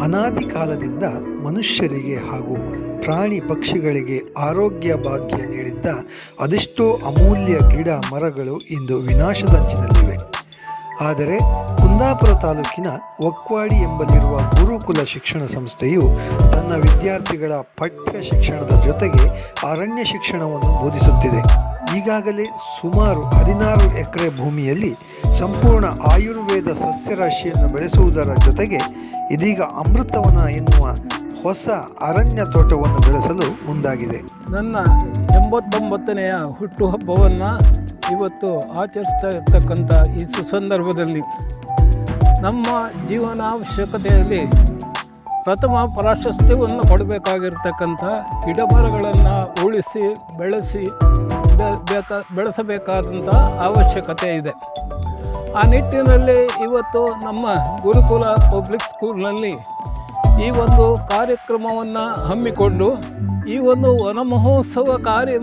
ಅನಾದಿ ಕಾಲದಿಂದ ಮನುಷ್ಯರಿಗೆ ಹಾಗೂ ಪ್ರಾಣಿ ಪಕ್ಷಿಗಳಿಗೆ ಆರೋಗ್ಯ ಭಾಗ್ಯ ನೀಡಿದ್ದ ಅದೆಷ್ಟೋ ಅಮೂಲ್ಯ ಗಿಡ ಮರಗಳು ಇಂದು ವಿನಾಶದಂಚಿನಲ್ಲಿವೆ. ಆದರೆ ಕುಂದಾಪುರ ತಾಲೂಕಿನ ಒಕ್ವಾಡಿ ಎಂಬಲ್ಲಿರುವ ಗುರುಕುಲ ಶಿಕ್ಷಣ ಸಂಸ್ಥೆಯು ತನ್ನ ವಿದ್ಯಾರ್ಥಿಗಳ ಪಠ್ಯ ಶಿಕ್ಷಣದ ಜೊತೆಗೆ ಅರಣ್ಯ ಶಿಕ್ಷಣವನ್ನು ಬೋಧಿಸುತ್ತಿದೆ. ಈಗಾಗಲೇ ಸುಮಾರು ಹದಿನಾರು ಎಕರೆ ಭೂಮಿಯಲ್ಲಿ ಸಂಪೂರ್ಣ ಆಯುರ್ವೇದ ಸಸ್ಯರಾಶಿಯನ್ನು ಬೆಳೆಸುವುದರ ಜೊತೆಗೆ ಇದೀಗ ಅಮೃತವನ ಎನ್ನುವ ಹೊಸ ಅರಣ್ಯ ತೋಟವನ್ನು ಬೆಳೆಸಲು ಮುಂದಾಗಿದೆ. ನನ್ನ ಎಂಬತ್ತೊಂಬತ್ತನೆಯ ಹುಟ್ಟುಹಬ್ಬವನ್ನು ಇವತ್ತು ಆಚರಿಸ್ತಾ ಇರ್ತಕ್ಕಂಥ ಈ ಸುಸಂದರ್ಭದಲ್ಲಿ ನಮ್ಮ ಜೀವನಾವಶ್ಯಕತೆಯಲ್ಲಿ ಪ್ರಥಮ ಪ್ರಾಶಸ್ತ್ಯವನ್ನು ಕೊಡಬೇಕಾಗಿರ್ತಕ್ಕಂಥ ಗಿಡಮರಗಳನ್ನು ಉಳಿಸಿ, ಬೆಳೆಸಿ ಬೆಳೆಸಬೇಕಾದಂಥ ಅವಶ್ಯಕತೆ ಇದೆ. ಆ ನಿಟ್ಟಿನಲ್ಲಿ ಇವತ್ತು ನಮ್ಮ ಗುರುಕುಲ ಪಬ್ಲಿಕ್ ಸ್ಕೂಲ್ನಲ್ಲಿ ಈ ಒಂದು ಕಾರ್ಯಕ್ರಮವನ್ನು ಹಮ್ಮಿಕೊಂಡು ಈ ಒಂದು ವನ ಮಹೋತ್ಸವ ಕಾರ್ಯ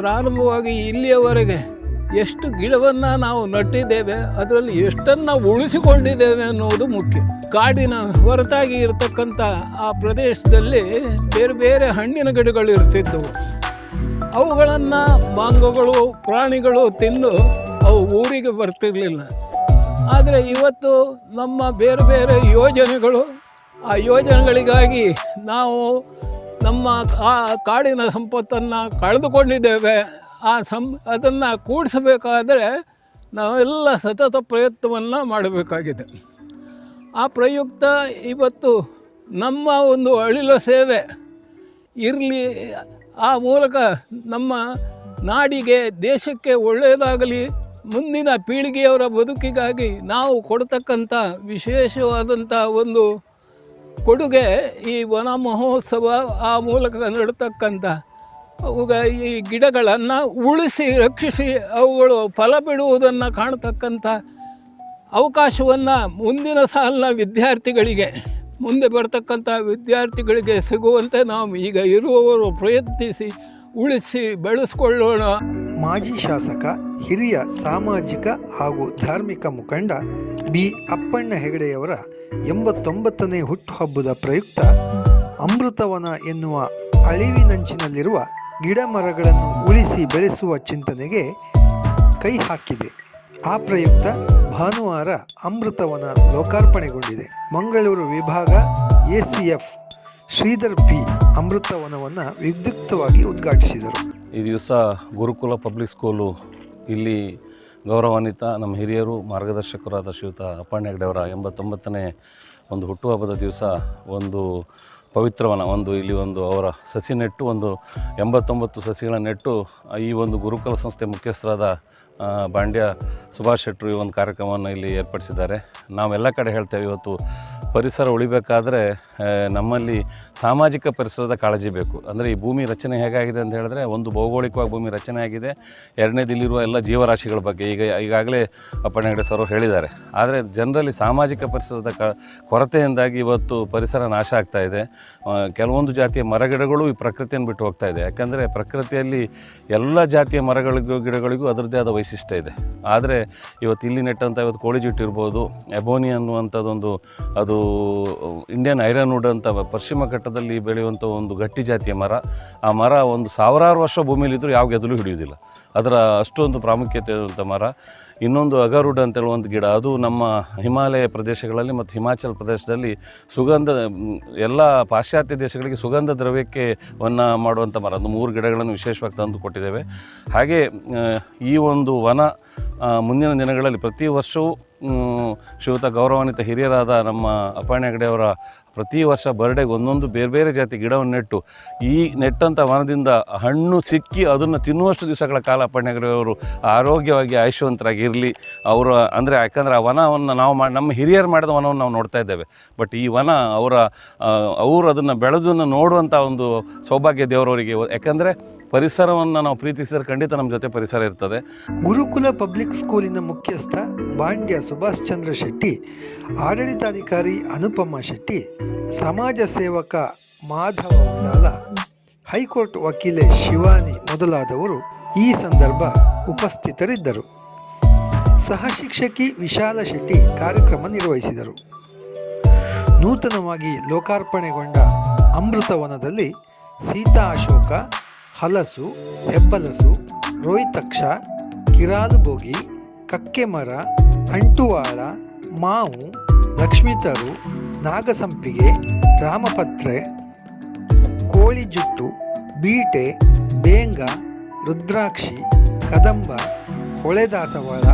ಪ್ರಾರಂಭವಾಗಿ ಇಲ್ಲಿಯವರೆಗೆ ಎಷ್ಟು ಗಿಡವನ್ನು ನಾವು ನಟ್ಟಿದ್ದೇವೆ, ಅದರಲ್ಲಿ ಎಷ್ಟನ್ನು ಉಳಿಸಿಕೊಂಡಿದ್ದೇವೆ ಅನ್ನೋದು ಮುಖ್ಯ. ಕಾಡಿನ ಹೊರತಾಗಿ ಇರತಕ್ಕಂಥ ಆ ಪ್ರದೇಶದಲ್ಲಿ ಬೇರೆ ಬೇರೆ ಹಣ್ಣಿನ ಗಿಡಗಳು ಇರ್ತಿದ್ದವು. ಅವುಗಳನ್ನು ಮಾಂಗಗಳು, ಪ್ರಾಣಿಗಳು ತಿಂದು ಅವು ಊರಿಗೆ ಬರ್ತಿರಲಿಲ್ಲ. ಆದರೆ ಇವತ್ತು ನಮ್ಮ ಬೇರೆ ಬೇರೆ ಯೋಜನೆಗಳು, ಆ ಯೋಜನೆಗಳಿಗಾಗಿ ನಾವು ನಮ್ಮ ಕಾಡಿನ ಸಂಪತ್ತನ್ನು ಕಳೆದುಕೊಂಡಿದ್ದೇವೆ. ಆ ಸಂ, ಅದನ್ನು ಕೂಡಿಸಬೇಕಾದರೆ ನಾವೆಲ್ಲ ಸತತ ಪ್ರಯತ್ನವನ್ನು ಮಾಡಬೇಕಾಗಿದೆ. ಆ ಪ್ರಯುಕ್ತ ಇವತ್ತು ನಮ್ಮ ಒಂದು ಅಳಿಲ ಸೇವೆ ಇರಲಿ, ಆ ಮೂಲಕ ನಮ್ಮ ನಾಡಿಗೆ, ದೇಶಕ್ಕೆ ಒಳ್ಳೆಯದಾಗಲಿ ಮುಂದಿನ ಪೀಳಿಗೆಯವರ ಬದುಕಿಗಾಗಿ ನಾವು ಕೊಡ್ತಕ್ಕಂಥ ವಿಶೇಷವಾದಂಥ ಒಂದು ಕೊಡುಗೆ ಈ ವನ ಮಹೋತ್ಸವ ಆ ಮೂಲಕ ನಡತಕ್ಕಂಥ ಅವುಗ ಈ ಗಿಡಗಳನ್ನು ಉಳಿಸಿ ರಕ್ಷಿಸಿ ಅವುಗಳು ಫಲ ಬಿಡುವುದನ್ನು ಕಾಣತಕ್ಕಂಥ ಅವಕಾಶವನ್ನು ಮುಂದಿನ ಸಾಲಿನ ವಿದ್ಯಾರ್ಥಿಗಳಿಗೆ, ಮುಂದೆ ಬರ್ತಕ್ಕಂಥ ವಿದ್ಯಾರ್ಥಿಗಳಿಗೆ ಸಿಗುವಂತೆ ನಾವು ಈಗ ಇರುವವರು ಪ್ರಯತ್ನಿಸಿ, ಉಳಿಸಿ, ಬೆಳೆಸ್ಕೊಳ್ಳೋಣ. ಮಾಜಿ ಶಾಸಕ, ಹಿರಿಯ ಸಾಮಾಜಿಕ ಹಾಗೂ ಧಾರ್ಮಿಕ ಮುಖಂಡ ಬಿ. ಅಪ್ಪಣ್ಣ ಹೆಗಡೆಯವರ ಎಂಬತ್ತೊಂಬತ್ತನೇ ಹುಟ್ಟುಹಬ್ಬದ ಪ್ರಯುಕ್ತ ಅಮೃತವನ ಎನ್ನುವ ಅಳಿವಿನಂಚಿನಲ್ಲಿರುವ ಗಿಡ ಮರಗಳನ್ನು ಉಳಿಸಿ ಬೆಳೆಸುವ ಚಿಂತನೆಗೆ ಕೈ ಹಾಕಿದೆ. ಆ ಪ್ರಯುಕ್ತ ಭಾನುವಾರ ಅಮೃತವನ ಲೋಕಾರ್ಪಣೆಗೊಂಡಿದೆ. ಮಂಗಳೂರು ವಿಭಾಗ ಎಸಿಎಫ್ ಶ್ರೀಧರ್ ಪಿ. ಅಮೃತವನವನ್ನು ವಿದ್ಯುಕ್ತವಾಗಿ ಉದ್ಘಾಟಿಸಿದರು. ಈ ದಿವಸ ಗುರುಕುಲ ಪಬ್ಲಿಕ್ ಸ್ಕೂಲು ಇಲ್ಲಿ ಗೌರವಾನ್ವಿತ ನಮ್ಮ ಹಿರಿಯರು, ಮಾರ್ಗದರ್ಶಕರಾದ ಶ್ರೀಯುತ ಅಪ್ಪಣ್ಣ ಹೆಗ್ಡೆಯವರ ಎಂಬತ್ತೊಂಬತ್ತನೇ ಒಂದು ಹುಟ್ಟುಹಬ್ಬದ ದಿವಸ ಒಂದು ಪವಿತ್ರವನ, ಒಂದು ಇಲ್ಲಿ ಒಂದು ಅವರ ಸಸಿ ನೆಟ್ಟು ಒಂದು ಎಂಬತ್ತೊಂಬತ್ತು ಸಸಿಗಳನ್ನು ನೆಟ್ಟು ಈ ಒಂದು ಗುರುಕುಲ ಸಂಸ್ಥೆ ಮುಖ್ಯಸ್ಥರಾದ ಬಾಂಡ್ಯ ಸುಭಾಷ್ ಶೆಟ್ಟರು ಈ ಒಂದು ಕಾರ್ಯಕ್ರಮವನ್ನು ಇಲ್ಲಿ ಏರ್ಪಡಿಸಿದ್ದಾರೆ. ನಾವೆಲ್ಲ ಕಡೆ ಹೇಳ್ತೇವೆ ಇವತ್ತು ಪರಿಸರ ಉಳಿಬೇಕಾದ್ರೆ ನಮ್ಮಲ್ಲಿ ಸಾಮಾಜಿಕ ಪರಿಸರದ ಕಾಳಜಿ ಬೇಕು. ಅಂದರೆ ಈ ಭೂಮಿ ರಚನೆ ಹೇಗಾಗಿದೆ ಅಂತ ಹೇಳಿದ್ರೆ, ಒಂದು ಭೌಗೋಳಿಕವಾಗಿ ಭೂಮಿ ರಚನೆ ಆಗಿದೆ. ಎರಡನೇದು ಇಲ್ಲಿರುವ ಎಲ್ಲ ಜೀವರಾಶಿಗಳ ಬಗ್ಗೆ ಈಗ, ಈಗಾಗಲೇ ಅಪ್ಪಣ್ಣ ಸರ್ ಹೇಳಿದ್ದಾರೆ. ಆದರೆ ಜನರಲ್ಲಿ ಸಾಮಾಜಿಕ ಪರಿಸರದ ಕ, ಕೊರತೆಯಿಂದಾಗಿ ಇವತ್ತು ಪರಿಸರ ನಾಶ ಆಗ್ತಾ ಇದೆ. ಕೆಲವೊಂದು ಜಾತಿಯ ಮರಗಿಡಗಳು ಈ ಪ್ರಕೃತಿಯನ್ನು ಬಿಟ್ಟು ಹೋಗ್ತಾ ಇದೆ. ಯಾಕಂದರೆ ಪ್ರಕೃತಿಯಲ್ಲಿ ಎಲ್ಲ ಜಾತಿಯ ಮರಗಳಿಗೂ, ಗಿಡಗಳಿಗೂ ಅದರದ್ದೇ ಆದ ವೈಶಿಷ್ಟ್ಯ ಇದೆ. ಆದರೆ ಇವತ್ತು ಇಲ್ಲಿ ನೆಟ್ಟಂಥ ಇವತ್ತು ಕೋಳಿ ಜುಟ್ಟಿರ್ಬೋದು ಎಬೋನಿ ಅನ್ನುವಂಥದ್ದೊಂದು ಅದು ಇಂಡಿಯನ್ ಐರನ್ವುಡ್ ಅಂತ ಪಶ್ಚಿಮ ಘಟ್ಟದಲ್ಲಿ ಬೆಳೆಯುವಂಥ ಒಂದು ಗಟ್ಟಿ ಜಾತಿಯ ಮರ. ಆ ಮರ ಒಂದು ಸಾವಿರಾರು ವರ್ಷ ಭೂಮಿಯಲ್ಲಿದ್ದರೂ ಯಾವ ಗೆದಲು ಹಿಡಿಯುವುದಿಲ್ಲ. ಅದರ ಅಷ್ಟೊಂದು ಪ್ರಾಮುಖ್ಯತೆ ಇರುವಂಥ ಮರ. ಇನ್ನೊಂದು ಅಗರುಡ್ ಅಂತ ಒಂದು ಗಿಡ, ಅದು ನಮ್ಮ ಹಿಮಾಲಯ ಪ್ರದೇಶಗಳಲ್ಲಿ ಮತ್ತು ಹಿಮಾಚಲ ಪ್ರದೇಶದಲ್ಲಿ ಸುಗಂಧ, ಎಲ್ಲ ಪಾಶ್ಚಾತ್ಯ ದೇಶಗಳಿಗೆ ಸುಗಂಧ ದ್ರವ್ಯಕ್ಕೆ ವನ್ನ ಮಾಡುವಂಥ ಮರ. ಅದು ಮೂರು ಗಿಡಗಳನ್ನು ವಿಶೇಷವಾಗಿ ತಂದು ಕೊಟ್ಟಿದ್ದೇವೆ. ಹಾಗೆ ಈ ಒಂದು ವನ ಮುಂದಿನ ದಿನಗಳಲ್ಲಿ ಪ್ರತಿ ವರ್ಷವೂ ಶ್ರೀಯುತ ಗೌರವಾನ್ವಿತ ಹಿರಿಯರಾದ ನಮ್ಮ ಅಪ್ಪಣ್ಣ ಹೆಗಡೆಯವರ ಪ್ರತಿ ವರ್ಷ ಬರ್ಡೇಗೆ ಒಂದೊಂದು ಬೇರೆ ಬೇರೆ ಜಾತಿ ಗಿಡವನ್ನು ನೆಟ್ಟು, ಈ ನೆಟ್ಟಂಥ ವನದಿಂದ ಹಣ್ಣು ಸಿಕ್ಕಿ ಅದನ್ನು ತಿನ್ನುವಷ್ಟು ದಿವಸಗಳ ಕಾಲ ಅಪ್ಪಣ್ಣ ಅವರು ಆರೋಗ್ಯವಾಗಿ ಆಯುಷ್ಯವಂತರಾಗಿ ಇರಲಿ. ಅವರ ಅಂದರೆ ಯಾಕಂದರೆ ಆ ವನವನ್ನು ನಾವು ಮಾ, ನಮ್ಮ ಹಿರಿಯರು ಮಾಡಿದ ವನವನ್ನು ನಾವು ನೋಡ್ತಾ ಇದ್ದೇವೆ. ಬಟ್ ಈ ವನ ಅವರ ಅವರು ಅದನ್ನು ಬೆಳೆದನ್ನು ನೋಡುವಂಥ ಒಂದು ಸೌಭಾಗ್ಯ ದೇವರವರಿಗೆ, ಯಾಕಂದರೆ ಪರಿಸರವನ್ನು ನಾವು ಪ್ರೀತಿಸಿದರೆ ಖಂಡಿತ ನಮ್ಮ ಜೊತೆ ಪರಿಸರ ಇರ್ತದೆ. ಗುರುಕುಲ ಪಬ್ಲಿಕ್ ಸ್ಕೂಲಿನ ಮುಖ್ಯಸ್ಥ ಬಾಂಡ್ಯ ಸುಭಾಷ್ ಚಂದ್ರ ಶೆಟ್ಟಿ, ಆಡಳಿತಾಧಿಕಾರಿ ಅನುಪಮ ಶೆಟ್ಟಿ, ಸಮಾಜ ಸೇವಕ ಮಾಧವ ಉಳ್ಳಾಲ ಹೈಕೋರ್ಟ್ ವಕೀಲೆ ಶಿವಾನಿ ಮೊದಲಾದವರು ಈ ಸಂದರ್ಭ ಉಪಸ್ಥಿತರಿದ್ದರು. ಸಹ ಶಿಕ್ಷಕಿ ವಿಶಾಲ ಶೆಟ್ಟಿ ಕಾರ್ಯಕ್ರಮ ನಿರ್ವಹಿಸಿದರು. ನೂತನವಾಗಿ ಲೋಕಾರ್ಪಣೆಗೊಂಡ ಅಮೃತವನದಲ್ಲಿ ಸೀತಾ ಅಶೋಕ ಹಲಸು, ಹೆಬ್ಬಲಸು, ರೋಹಿತಕ್ಷ ಕಿರಾಲುಬೋಗಿ ಕಕ್ಕೆಮರ, ಅಂಟುವಾಳ, ಮಾವು, ಲಕ್ಷ್ಮೀತರು, ನಾಗಸಂಪಿಗೆ, ರಾಮಪತ್ರೆ ಕೋಳಿ ಜುಟ್ಟು ಬೀಟೆ, ಬೇಂಗ, ರುದ್ರಾಕ್ಷಿ, ಕದಂಬ, ಹೊಳೆದಾಸವಾಳ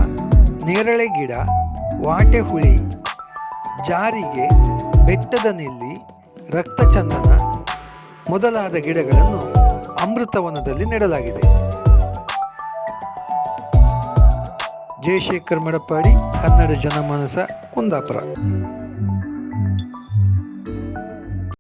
ನೇರಳೆ ಗಿಡ ವಾಟೆಹುಳಿ, ಜಾರಿಗೆ, ಬೆಟ್ಟದ ನೆಲ್ಲಿ, ರಕ್ತಚಂದನ ಮೊದಲಾದ ಗಿಡಗಳನ್ನು ಅಮೃತವನದಲ್ಲಿ ನೆಡಲಾಗಿದೆ. ಜಯಶೇಖರ್ ಮಡಪಾಡಿ ಕನ್ನಡ ಜನಮಾನಸ ಕುಂದಾಪುರ.